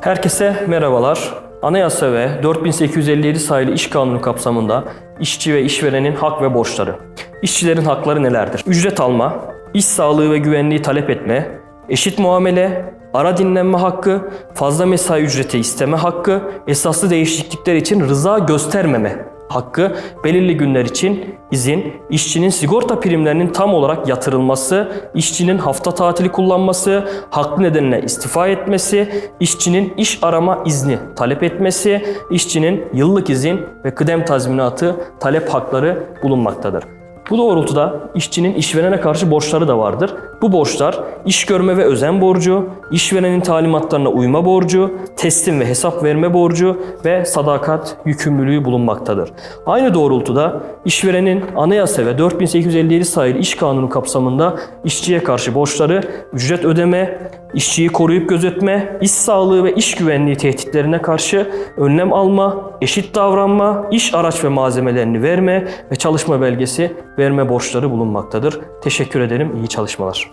Herkese merhabalar. Anayasa ve 4857 sayılı İş Kanunu kapsamında işçi ve işverenin hak ve borçları. İşçilerin hakları nelerdir? Ücret alma, iş sağlığı ve güvenliği talep etme, eşit muamele, ara dinlenme hakkı, fazla mesai ücreti isteme hakkı, esaslı değişiklikler için rıza göstermeme hakkı, belirli günler için izin, işçinin sigorta primlerinin tam olarak yatırılması, işçinin hafta tatili kullanması, haklı nedenle istifa etmesi, işçinin iş arama izni talep etmesi, işçinin yıllık izin ve kıdem tazminatı talep hakları bulunmaktadır. Bu doğrultuda işçinin işverene karşı borçları da vardır. Bu borçlar iş görme ve özen borcu, işverenin talimatlarına uyma borcu, teslim ve hesap verme borcu ve sadakat yükümlülüğü bulunmaktadır. Aynı doğrultuda işverenin anayasa ve 4857 sayılı iş kanunu kapsamında işçiye karşı borçları ücret ödeme, işçiyi koruyup gözetme, iş sağlığı ve iş güvenliği tehditlerine karşı önlem alma, eşit davranma, iş araç ve malzemelerini verme ve çalışma belgesi verme borçları bulunmaktadır. Teşekkür ederim. İyi çalışmalar.